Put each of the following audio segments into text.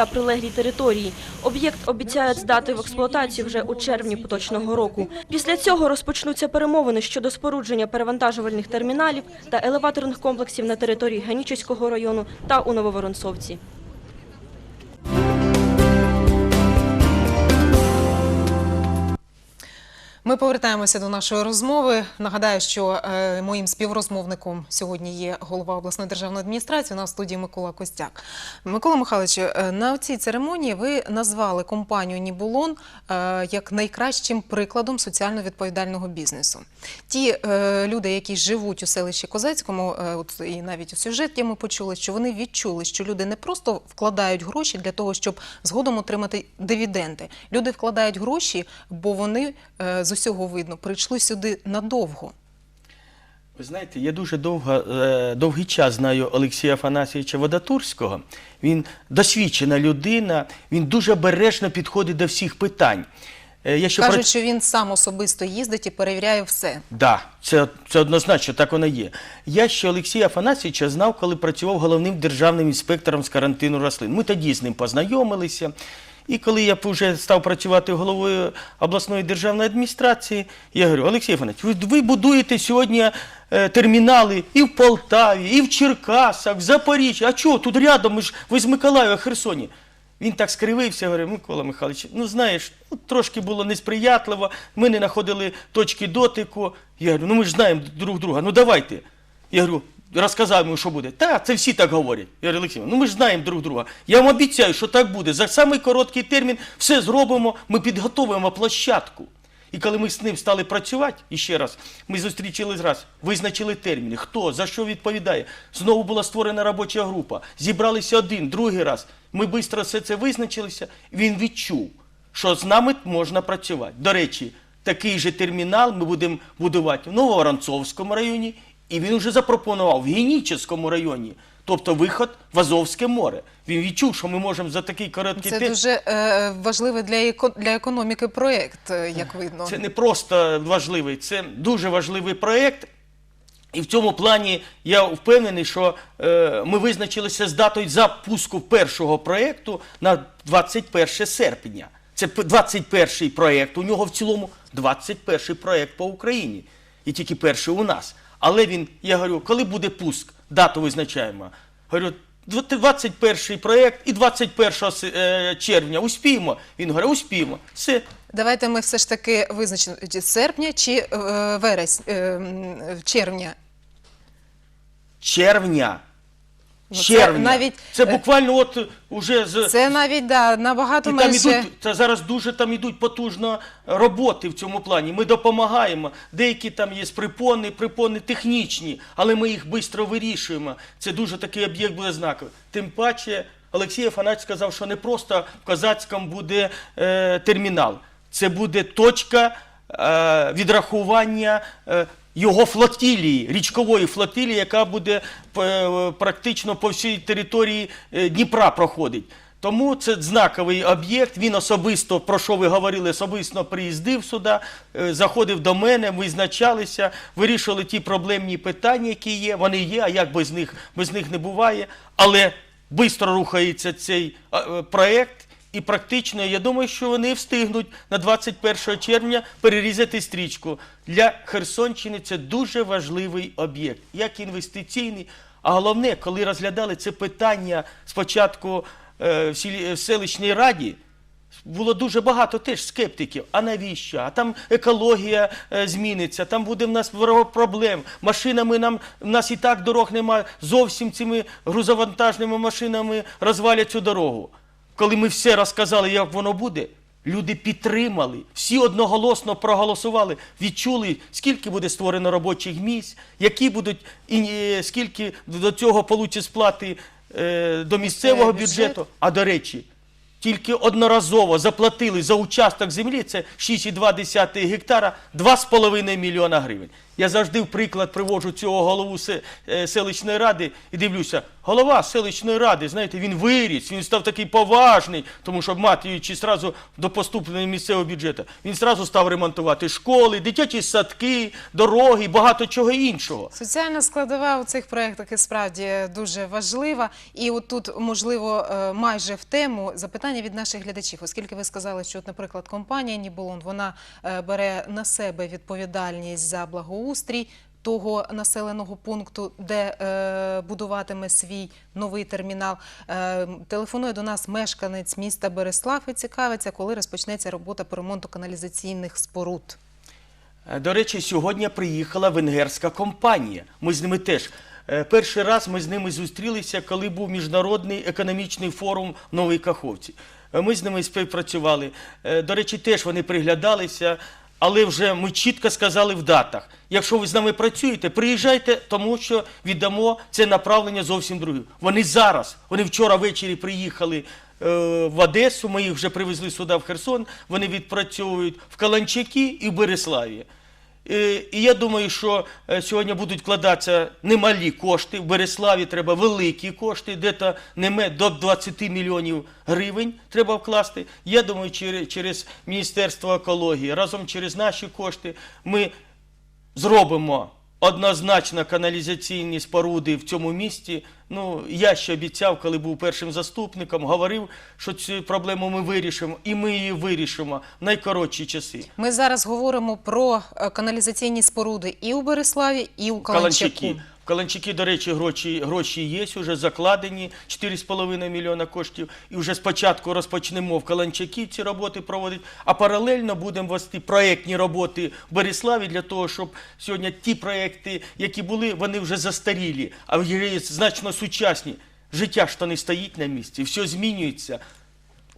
та прилеглій території. Об'єкт обіцяють здати в експлуатацію вже у червні поточного року. Після цього розпочнуться перемовини щодо спорудження перевантажувальних терміналів та елеваторних комплексів на території Генічеського району та у Нововоронцовці. Ми повертаємося до нашої розмови. Нагадаю, що е, моїм співрозмовником сьогодні є голова обласної державної адміністрації. У нас в студії Микола Костяк. Микола Михайлович, е, на цій церемонії ви назвали компанію Нібулон е, як найкращим прикладом соціально відповідального бізнесу. Ті люди, які живуть у селищі Козацькому, і навіть у сюжеті ми почули, що вони відчули, що люди не просто вкладають гроші для того, щоб згодом отримати дивіденди. Люди вкладають гроші, бо вони з усього видно прийшли сюди надовго. Ви знаєте, я дуже довго, е, довгий час знаю Олексія Афанасійовича Водотурського. Він досвідчена людина, він дуже бережно підходить до всіх питань. Е, Я ще Кажуть, прац- що він сам особисто їздить і перевіряє все. Да, це, це однозначно, так воно є. Я ще Олексія Афанасійовича знав, коли працював головним державним інспектором з карантину рослин. Ми тоді з ним познайомилися. І коли я вже став працювати головою обласної державної адміністрації, я говорю, Олексій Афанасійович, ви, ви будуєте сьогодні е, термінали і в Полтаві, і в Черкасах, в Запоріжжі. А чого? Тут рядом, ми ж, ви з Миколаєва, Херсоні. Він так скривився, говорив, Микола Михайлович, ну знаєш, ну, трошки було несприятливо, ми не знаходили точки дотику. Я говорю, ну ми ж знаємо друг друга, ну давайте. Я говорю, розказав йому, що буде. Та, це всі так говорять. Я говорю, Олексій, ну ми ж знаємо друг друга. Я вам обіцяю, що так буде. За самий короткий термін все зробимо, ми підготовимо площадку. І коли ми з ним стали працювати, і ще раз, ми зустрічались раз, визначили терміни, хто, за що відповідає. Знову була створена робоча група. Зібралися один, другий раз. Ми швидко все це визначилися. Він відчув, що з нами можна працювати. До речі, такий же термінал ми будемо будувати в Нововоронцовському районі, і він вже запропонував в Генічеському районі. Тобто виход в Азовське море. Він відчув, що ми можемо за такий короткий Це дуже е, важливий для, еко- для економіки проєкт, е, як видно. Це не просто важливий, це дуже важливий проєкт. І в цьому плані я впевнений, що е, ми визначилися з датою запуску першого проєкту на 21 серпня. Це 21 проєкт. У нього в цілому 21 проєкт по Україні. І тільки перший у нас. Але він, я говорю, коли буде пуск, дату визначаємо. Говорю, 21 проєкт і 21 с- е, червня успіємо. Він говорить, успіємо. Все, Давайте ми все ж таки визначимо чи серпня чи е, вересня, е, м, червня. Червня. Ну, це навіть, це е, буквально от уже з Це навіть да, набагато і там менше. ідуть, та зараз дуже там ідуть потужно роботи в цьому плані. Ми допомагаємо. Деякі там є припони, припони технічні, але ми їх швидко вирішуємо. Це дуже такий об'єкт буде знаковий. Тим паче, Олексій Афанасьович сказав, що не просто в Козацькому буде е, термінал, це буде точка е, відрахування. Його флотилії, річкової флотилії, яка буде е, практично по всій території е, Дніпра проходить. Тому це знаковий об'єкт. Він особисто, про що ви говорили, особисто приїздив сюди, е, заходив до мене, визначалися, вирішували ті проблемні питання, які є. Вони є, а як без них, без них не буває. Але швидко рухається цей проєкт. І практично, я думаю, що вони встигнуть на 21 червня перерізати стрічку. Для Херсонщини це дуже важливий об'єкт, як інвестиційний. А головне, коли розглядали це питання спочатку е, в, селищній раді, було дуже багато теж скептиків. А навіщо? А там екологія е, зміниться, там буде в нас проблем. Машинами нам в нас і так дорог немає. Зовсім цими грузовантажними машинами розвалять цю дорогу. Коли ми все розказали, як воно буде, люди підтримали, всі одноголосно проголосували, відчули, скільки буде створено робочих місць, які будуть і е, скільки до цього получить сплати е, до місцевого бюджету. А до речі, тільки одноразово заплатили за участок землі, це 6,2 гектара, 2,5 мільйона гривень. Я завжди в приклад приводжу цього голову е, селищної ради і дивлюся, голова селищної ради, знаєте, він виріс, він став такий поважний, тому що матуючи зразу до поступлення місцевого бюджету, він зразу став ремонтувати школи, дитячі садки, дороги, багато чого іншого. Соціальна складова у цих проєктах і справді дуже важлива. І от тут, можливо, е, майже в тему запитання від наших глядачів, оскільки ви сказали, що, наприклад, компанія Ніболон вона е, бере на себе відповідальність за благоустрій. Того населеного пункту, де е, будуватиме свій новий термінал, е, телефонує до нас мешканець міста Береслав і цікавиться, коли розпочнеться робота по ремонту каналізаційних споруд. Е, До речі, сьогодні приїхала венгерська компанія. Ми з ними теж. е, Перший раз ми з ними зустрілися, коли був міжнародний економічний форум в Новій Каховці. Е, Ми з ними співпрацювали. До речі, теж вони приглядалися, але вже ми чітко сказали в датах. Якщо ви з нами працюєте, приїжджайте, тому що віддамо це направлення зовсім друге. Вони зараз, вони вчора ввечері приїхали е, в Одесу, ми їх вже привезли сюди в Херсон, вони відпрацьовують в Каланчакі і в Береславі. Е, І я думаю, що е, сьогодні будуть вкладатися немалі кошти. В Береславі треба великі кошти, де-то до 20 мільйонів гривень треба вкласти. Я думаю, через, через Міністерство екології, разом через наші кошти ми зробимо однозначно каналізаційні споруди в цьому місті. Ну, я ще обіцяв, коли був першим заступником, говорив, що цю проблему ми вирішимо, і ми її вирішимо в найкоротші часи. Ми зараз говоримо про е, каналізаційні споруди і у Береславі, і у Каланчаку. Каланчаки. В Каланчаки, до речі, гроші, гроші є, вже закладені 4,5 мільйона коштів. І вже спочатку розпочнемо в Каланчаки ці роботи проводити, а паралельно будемо вести проєктні роботи в Береславі для того, щоб сьогодні ті проєкти, які були, вони вже застарілі, а є значно сучасні. Життя ж то не стоїть на місці, все змінюється.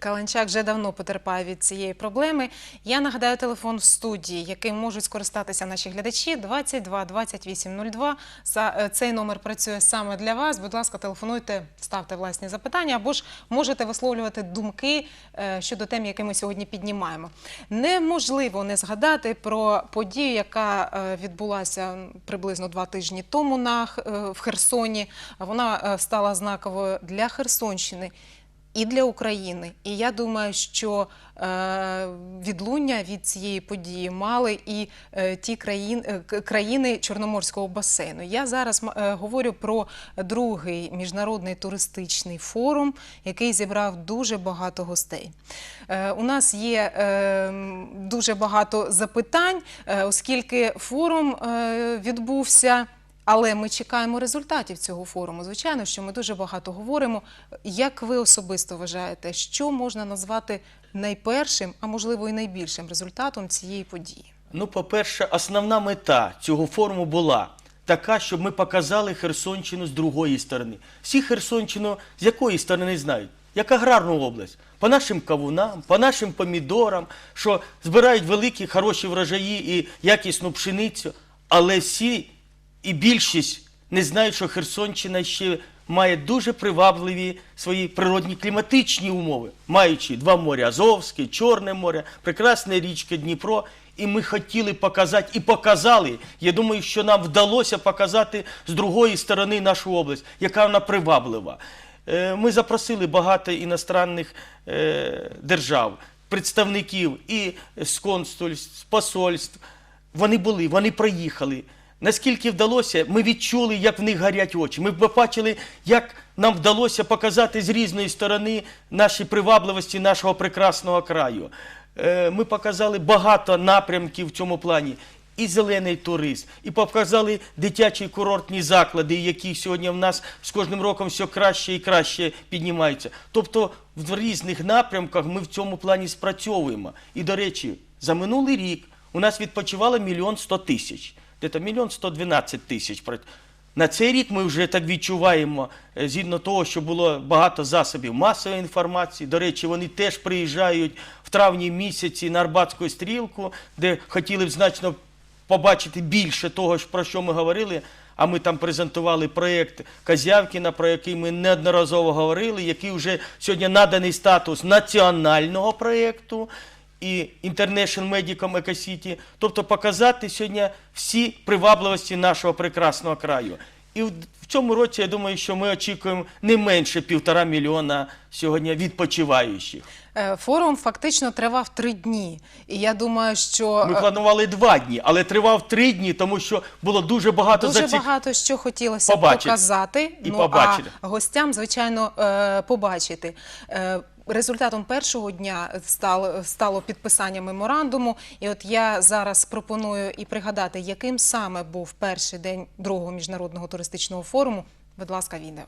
Каланчак вже давно потерпає від цієї проблеми. Я нагадаю телефон в студії, яким можуть скористатися наші глядачі 22 28 02. Е, Цей номер працює саме для вас. Будь ласка, телефонуйте, ставте власні запитання або ж можете висловлювати думки е, щодо тем, які ми сьогодні піднімаємо. Неможливо не згадати про подію, яка е, відбулася приблизно два тижні тому в Херсоні. Вона стала знаковою для Херсонщини і для України. І я думаю, що е, відлуння від цієї події мали і е, ті країн, е, країни Чорноморського басейну. Я зараз говорю про другий міжнародний туристичний форум, який зібрав дуже багато гостей. У нас є дуже багато запитань, оскільки форум відбувся. Але ми чекаємо результатів цього форуму. Звичайно, що ми дуже багато говоримо. Як ви особисто вважаєте, що можна назвати найпершим, а можливо і найбільшим результатом цієї події? Ну, по-перше, основна мета цього форуму була така, щоб ми показали Херсонщину з другої сторони. Всі Херсонщину з якої сторони знають? Як аграрну область. По нашим кавунам, по нашим помідорам, що збирають великі, хороші врожаї і якісну пшеницю. Але всі і більшість не знають, що Херсонщина ще має дуже привабливі свої природні кліматичні умови, маючи два моря Азовське, Чорне море, прекрасна річка Дніпро. І ми хотіли показати і показали. Я думаю, що нам вдалося показати з другої сторони нашу область, яка вона приваблива. Е, Ми запросили багато іностранних е, держав, представників і з консульств, з посольств. Вони були, вони проїхали. Наскільки вдалося, ми відчули, як в них горять очі. Ми побачили, як нам вдалося показати з різної сторони наші привабливості нашого прекрасного краю. Е, Ми показали багато напрямків в цьому плані. І зелений туризм, і показали дитячі курортні заклади, які сьогодні в нас з кожним роком все краще і краще піднімаються. Тобто в різних напрямках ми в цьому плані спрацьовуємо. І, до речі, за минулий рік у нас відпочивало мільйон сто тисяч, десь мільйон сто дванадцять тисяч. На цей рік ми вже так відчуваємо, е, згідно того, що було багато засобів масової інформації. До речі, вони теж приїжджають в травні місяці на Арбатську стрілку, де хотіли б значно побачити більше того, про що ми говорили. А ми там презентували проєкт Козявкіна, про який ми неодноразово говорили, який вже сьогодні наданий статус національного проєкту. І International Medicom Eco City, тобто показати сьогодні всі привабливості нашого прекрасного краю. І в цьому році я думаю, що ми очікуємо не менше півтора мільйона сьогодні відпочиваючих. Е, Форум фактично тривав три дні. І я думаю, що Ми е, планували два дні, але тривав три дні, тому що було дуже багато дуже зацік... багато що хотілося Побачити. показати. І ну, побачити. а гостям, звичайно, е, побачити. Результатом першого дня стало, стало підписання меморандуму. І от я зараз пропоную і пригадати, яким саме був перший день другого міжнародного туристичного форуму. Будь ласка, відео.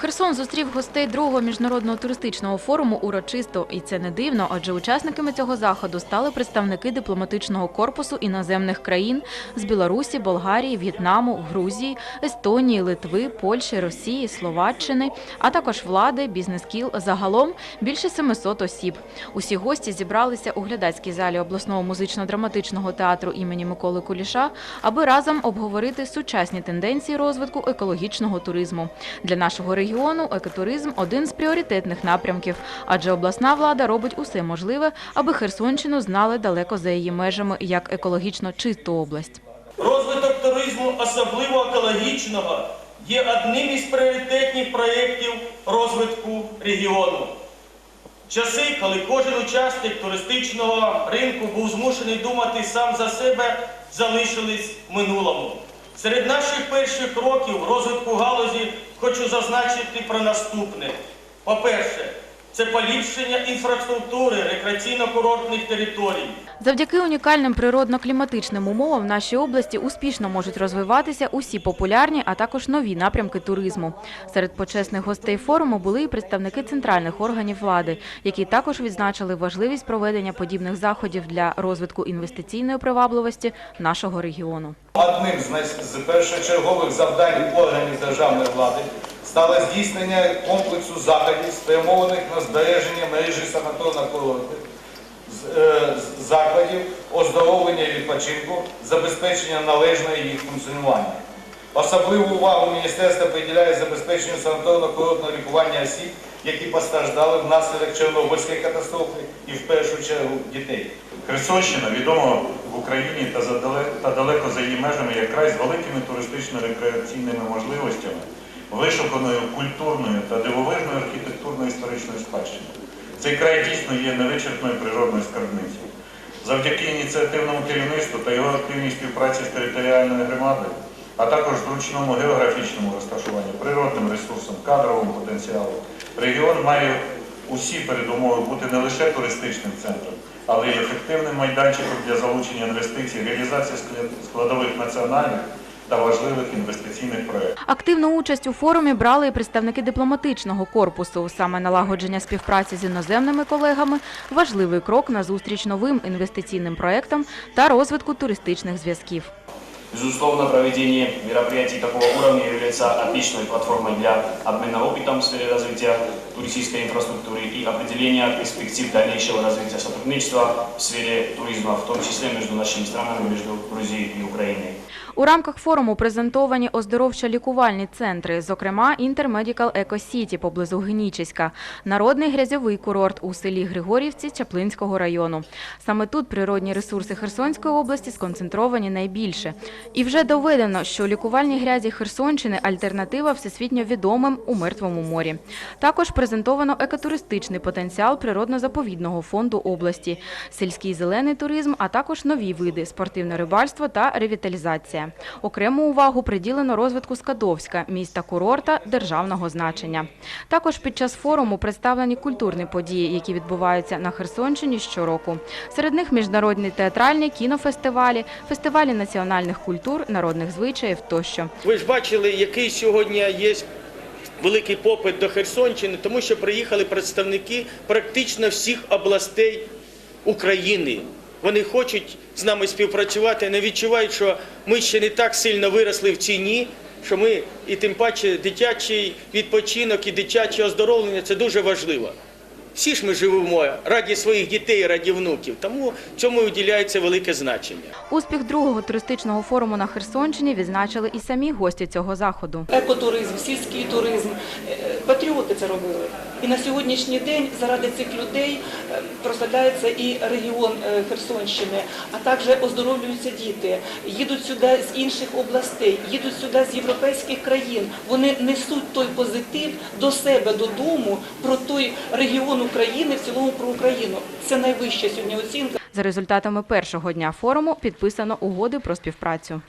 Херсон зустрів гостей другого міжнародного туристичного форуму урочисто, і це не дивно, адже учасниками цього заходу стали представники дипломатичного корпусу іноземних країн з Білорусі, Болгарії, В'єтнаму, Грузії, Естонії, Литви, Польщі, Росії, Словаччини, а також влади, бізнес-кіл. Загалом більше 700 осіб. Усі гості зібралися у глядацькій залі обласного музично-драматичного театру імені Миколи Куліша, аби разом обговорити сучасні тенденції розвитку екологічного туризму. Для нашого регіону екотуризм один з пріоритетних напрямків, адже обласна влада робить усе можливе, аби Херсонщину знали далеко за її межами як екологічно чисту область. Розвиток туризму, особливо екологічного, є одним із пріоритетних проєктів розвитку регіону. Часи, коли кожен учасник туристичного ринку був змушений думати сам за себе, залишились в минулому. Серед наших перших кроків розвитку галузі хочу зазначити про наступне. По-перше, це поліпшення інфраструктури рекреаційно-курортних територій. Завдяки унікальним природно-кліматичним умовам в нашій області успішно можуть розвиватися усі популярні, а також нові напрямки туризму. Серед почесних гостей форуму були і представники центральних органів влади, які також відзначили важливість проведення подібних заходів для розвитку інвестиційної привабливості нашого регіону. Одним з з першочергових завдань органів державної влади стало здійснення комплексу заходів, спрямованих на збереження мережі санаторно-курортних е, закладів, оздоровлення і відпочинку, забезпечення належного їх функціонування. Особливу увагу міністерство приділяє забезпеченню санаторно-курортного лікування осіб, які постраждали внаслідок Чорнобильської катастрофи і в першу чергу дітей. Херсонщина відома в Україні та далеко за її межами як край з великими туристично-рекреаційними можливостями, вишуканою культурною та дивовижною архітектурно-історичною спадщиною. Цей край дійсно є невичерпною природною скарбницею. Завдяки ініціативному керівництву та його активній співпраці з територіальною громадою, а також зручному географічному розташуванню, природним ресурсам, кадровому потенціалу, регіон має усі передумови бути не лише туристичним центром, але й ефективним майданчиком для залучення інвестицій, реалізації складових національних та важливих інвестиційних проєктів. Активну участь у форумі брали і представники дипломатичного корпусу. Саме налагодження співпраці з іноземними колегами – важливий крок на зустріч новим інвестиційним проектам та розвитку туристичних зв'язків. Безусловно, проведение мероприятий такого уровня является отличной платформой для обмена опытом в сфере развития туристической инфраструктуры и определения перспектив дальнейшего развития сотрудничества в сфере туризма, в том числе между нашими странами, между Грузией и Украиной. У рамках форуму презентовані оздоровчо-лікувальні центри, зокрема Інтермедікал Еко Сіті поблизу Генічеська, народний грязьовий курорт у селі Григорівці Чаплинського району. Саме тут природні ресурси Херсонської області сконцентровані найбільше. І вже доведено, що лікувальні грязі Херсонщини – альтернатива всесвітньо відомим у Мертвому морі. Також презентовано екотуристичний потенціал природно-заповідного фонду області, сільський зелений туризм, а також нові види – спортивне рибальство та ревіталізація. Окрему увагу приділено розвитку Скадовська, міста-курорта державного значення. Також під час форуму представлені культурні події, які відбуваються на Херсонщині щороку. Серед них міжнародні театральні кінофестивалі, фестивалі національних культур, народних звичаїв тощо. Ви ж бачили, який сьогодні є великий попит до Херсонщини, тому що приїхали представники практично всіх областей України. Вони хочуть з нами співпрацювати, не відчувають, що ми ще не так сильно виросли в ціні, що ми і тим паче дитячий відпочинок і дитяче оздоровлення це дуже важливо. Всі ж ми живемо раді своїх дітей, раді внуків, тому цьому виділяється велике значення. Успіх другого туристичного форуму на Херсонщині відзначили і самі гості цього заходу. екотуризм, сільський туризм. Е, Патріоти це робили. І на сьогоднішній день заради цих людей е, прославляється і регіон е, Херсонщини, а також оздоровлюються діти, їдуть сюди з інших областей, їдуть сюди з європейських країн. Вони несуть той позитив до себе додому про той регіон України, в цілому про Україну. Це найвища сьогодні оцінка. За результатами першого дня форуму підписано угоди про співпрацю.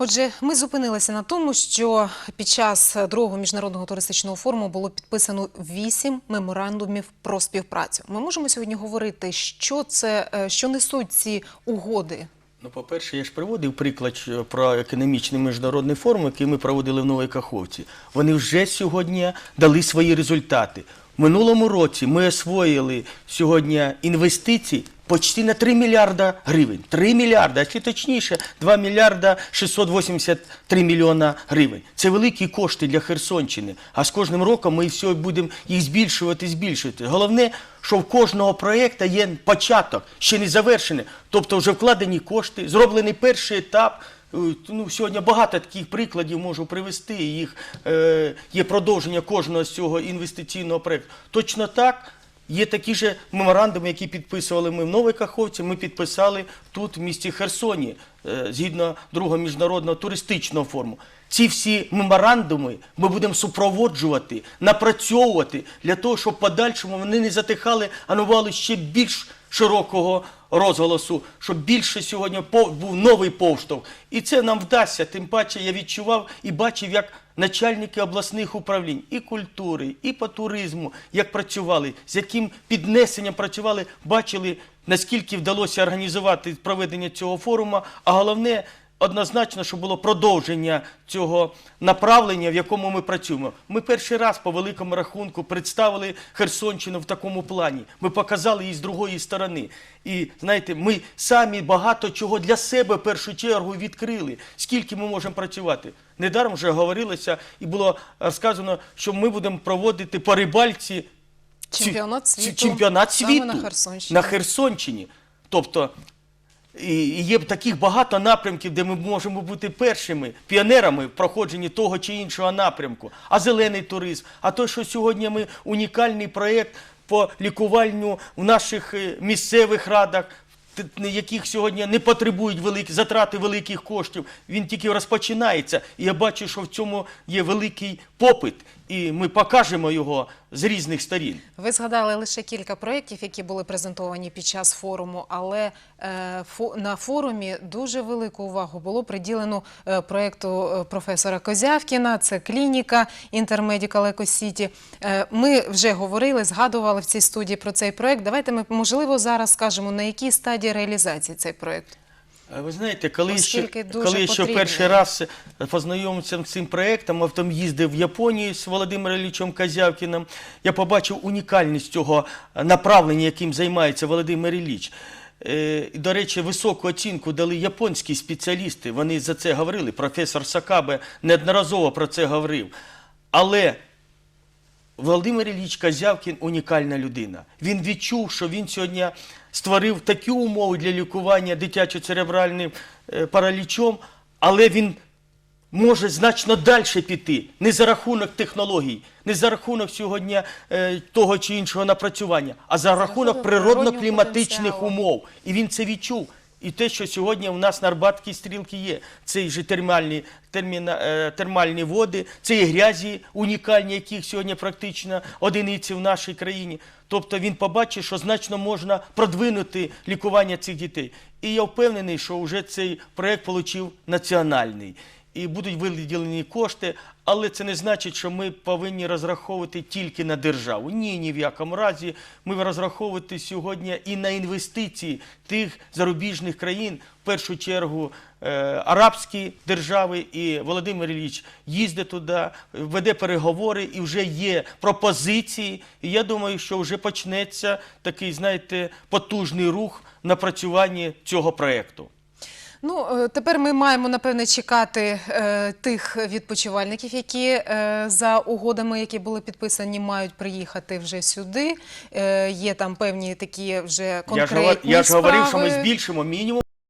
Отже, ми зупинилися на тому, що під час другого міжнародного туристичного форуму було підписано вісім меморандумів про співпрацю. Ми можемо сьогодні говорити, що це, е, що несуть ці угоди. Ну, по-перше, я ж приводив приклад про економічний міжнародний форум, який ми проводили в Новій Каховці. Вони вже сьогодні дали свої результати. В минулому році ми освоїли сьогодні інвестицій почти на 3 мільярда гривень. 3 мільярда, а чи точніше, 2 мільярда 683 мільйона гривень. Це великі кошти для Херсонщини. А з кожним роком ми все будемо їх збільшувати, збільшувати. Головне, що в кожного проєкту є початок, ще не завершений. Тобто вже вкладені кошти, зроблений перший етап. Е, Ну, сьогодні багато таких прикладів можу привести. Їх е, є продовження кожного з цього інвестиційного проєкту. Точно так. Є такі ж меморандуми, які підписували ми в Новій Каховці, ми підписали тут, в місті Херсоні, е, згідно другого міжнародного туристичного форуму. Ці всі меморандуми ми будемо супроводжувати, напрацьовувати для того, щоб подальшому вони не затихали, а набували ще більш широкого розголосу, щоб більше сьогодні був новий повштовх. І це нам вдасться. Тим паче я відчував і бачив, як начальники обласних управлінь і культури, і по туризму, як працювали, з яким піднесенням працювали, бачили, наскільки вдалося організувати проведення цього форуму, а головне. Однозначно, що було продовження цього направлення, в якому ми працюємо. Ми перший раз по великому рахунку представили Херсонщину в такому плані. Ми показали її з другої сторони. І знаєте, ми самі багато чого для себе в першу чергу відкрили. Скільки ми можемо працювати? Недаром вже говорилося і було сказано, що ми будемо проводити по рибальці Чемпіонат світу чемпіонат світу на Херсонщині. на Херсонщині. Тобто і є таких багато напрямків, де ми можемо бути першими піонерами в проходженні того чи іншого напрямку. А зелений туризм, а то, що сьогодні ми унікальний проєкт по лікувальню в наших е, місцевих радах. яких сьогодні не потребують великі затрати великих коштів, він тільки розпочинається. І я бачу, що в цьому є великий попит, і ми покажемо його з різних сторін. Ви згадали лише кілька проєктів, які були презентовані під час форуму, але е, на форумі дуже велику увагу було приділено е, проєкту е, професора Козявкіна. Це клініка Intermedical Eco City. Ми вже говорили, згадували в цій студії про цей проєкт. Давайте ми, можливо, зараз скажемо, на якій стадії реалізації цей проєкт. А Ви знаєте, коли ще, коли ще перший раз познайомився з цим проєктом, а потім їздив в Японію з Володимиром Іллічем Козявкіним, я побачив унікальність цього направлення, яким займається Володимир Ілліч. Е, До речі, високу оцінку дали японські спеціалісти. Вони за це говорили. Професор Сакабе неодноразово про це говорив. Але Володимир Ілліч Козявкін унікальна людина. Він відчув, що він сьогодні створив такі умови для лікування дитячо-церебральним е, паралічом, але він може значно далі піти. Не за рахунок технологій, не за рахунок сьогодні е, того чи іншого напрацювання, а за рахунок рахунок природно-кліматичних умов. І він це відчув. І те, що сьогодні у нас на Арбатській стрілці є, це і термальні, терміна, е, термальні води, це і грязі унікальні, яких сьогодні практично одиниці в нашій країні. Тобто він побачив, що значно можна продвинути лікування цих дітей. І я впевнений, що вже цей проєкт отримав національний. І будуть виділені кошти, але це не значить, що ми повинні розраховувати тільки на державу. Ні, ні в якому разі. Ми розраховувати сьогодні і на інвестиції тих зарубіжних країн, в першу чергу е, арабські держави. І Володимир Ілліч їздить туди, веде переговори, і вже є пропозиції. І я думаю, що вже почнеться такий, знаєте, потужний рух в напрацюванні цього проєкту. Ну, е, тепер ми маємо, напевне, чекати е, тих відпочивальників, які е, за угодами, які були підписані, мають приїхати вже сюди. Е, є там певні такі вже Я ж, конкретні я ж говорив, що ми збільшимо мінімум